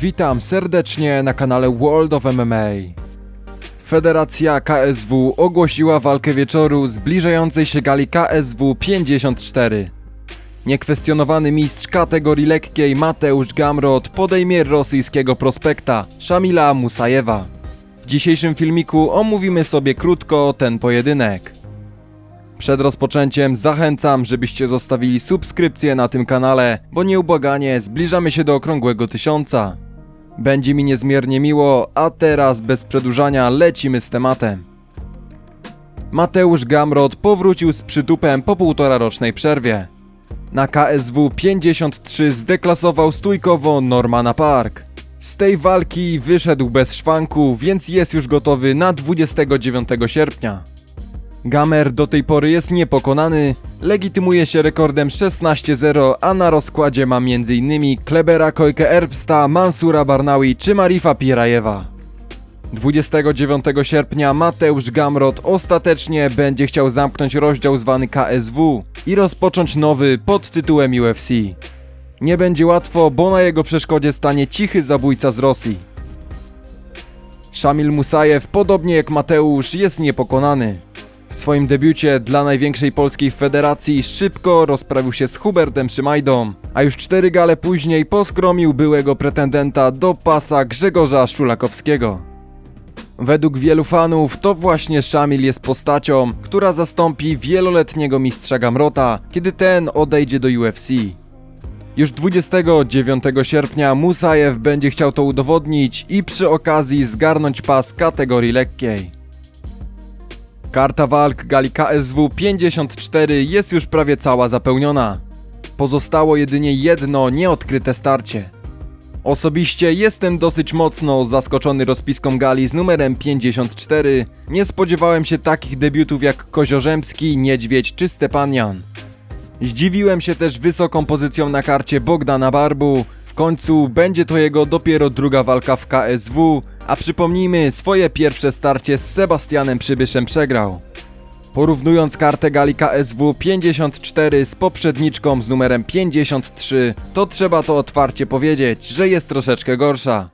Witam serdecznie na kanale World of MMA. Federacja KSW ogłosiła walkę wieczoru zbliżającej się gali KSW 54. Niekwestionowany mistrz kategorii lekkiej Mateusz Gamrot podejmie rosyjskiego prospekta Szamila Musajewa. W dzisiejszym filmiku omówimy sobie krótko ten pojedynek. Przed rozpoczęciem zachęcam, żebyście zostawili subskrypcję na tym kanale, bo nieubłaganie zbliżamy się do okrągłego tysiąca. Będzie mi niezmiernie miło, a teraz bez przedłużania lecimy z tematem. Mateusz Gamrot powrócił z przytupem po półtora rocznej przerwie. Na KSW 53 zdeklasował stójkowo Normana Park. Z tej walki wyszedł bez szwanku, więc jest już gotowy na 29 sierpnia. Gamer do tej pory jest niepokonany, legitymuje się rekordem 16-0, a na rozkładzie ma m.in. Klebera Kojke Erbsta, Mansura Barnawi czy Marifa Pirajewa. 29 sierpnia Mateusz Gamrot ostatecznie będzie chciał zamknąć rozdział zwany KSW i rozpocząć nowy pod tytułem UFC. Nie będzie łatwo, bo na jego przeszkodzie stanie cichy zabójca z Rosji. Szamil Musajew, podobnie jak Mateusz, jest niepokonany. W swoim debiucie dla największej polskiej federacji szybko rozprawił się z Hubertem Szymajdą, a już cztery gale później poskromił byłego pretendenta do pasa Grzegorza Szulakowskiego. Według wielu fanów to właśnie Szamil jest postacią, która zastąpi wieloletniego mistrza Gamrota, kiedy ten odejdzie do UFC. Już 29 sierpnia Musajew będzie chciał to udowodnić i przy okazji zgarnąć pas kategorii lekkiej. Karta walk gali KSW 54 jest już prawie cała zapełniona. Pozostało jedynie jedno nieodkryte starcie. Osobiście jestem dosyć mocno zaskoczony rozpiską gali z numerem 54. Nie spodziewałem się takich debiutów jak Koziorzemski, Niedźwiedź czy Stepanian. Zdziwiłem się też wysoką pozycją na karcie Bogdana Barbu. Końcu będzie to jego dopiero druga walka w KSW, a przypomnijmy, swoje pierwsze starcie z Sebastianem Przybyszem przegrał. Porównując kartę gali KSW 54 z poprzedniczką z numerem 53, to trzeba to otwarcie powiedzieć, że jest troszeczkę gorsza.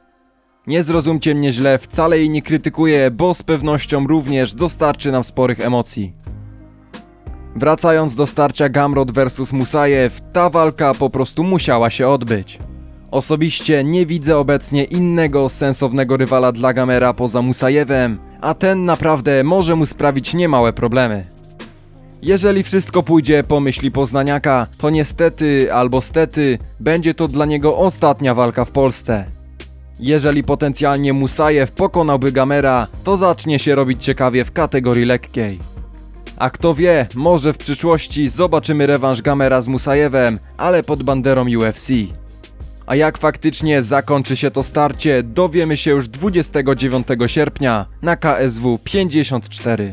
Nie zrozumcie mnie źle, wcale jej nie krytykuję, bo z pewnością również dostarczy nam sporych emocji. Wracając do starcia Gamrot vs Musajew, ta walka po prostu musiała się odbyć. Osobiście nie widzę obecnie innego sensownego rywala dla Gamera poza Musajewem, a ten naprawdę może mu sprawić niemałe problemy. Jeżeli wszystko pójdzie po myśli Poznaniaka, to niestety albo stety będzie to dla niego ostatnia walka w Polsce. Jeżeli potencjalnie Musajew pokonałby Gamera, to zacznie się robić ciekawie w kategorii lekkiej. A kto wie, może w przyszłości zobaczymy rewanż Gamera z Musajewem, ale pod banderą UFC. A jak faktycznie zakończy się to starcie, dowiemy się już 29 sierpnia na KSW 54.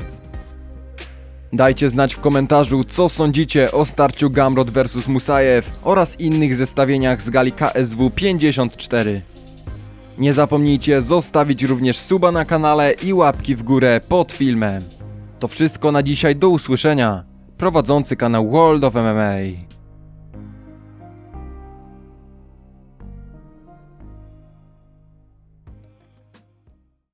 Dajcie znać w komentarzu, co sądzicie o starciu Gamrot vs Musajew oraz innych zestawieniach z gali KSW 54. Nie zapomnijcie zostawić również suba na kanale i łapki w górę pod filmem. To wszystko na dzisiaj, do usłyszenia. Prowadzący kanał World of MMA.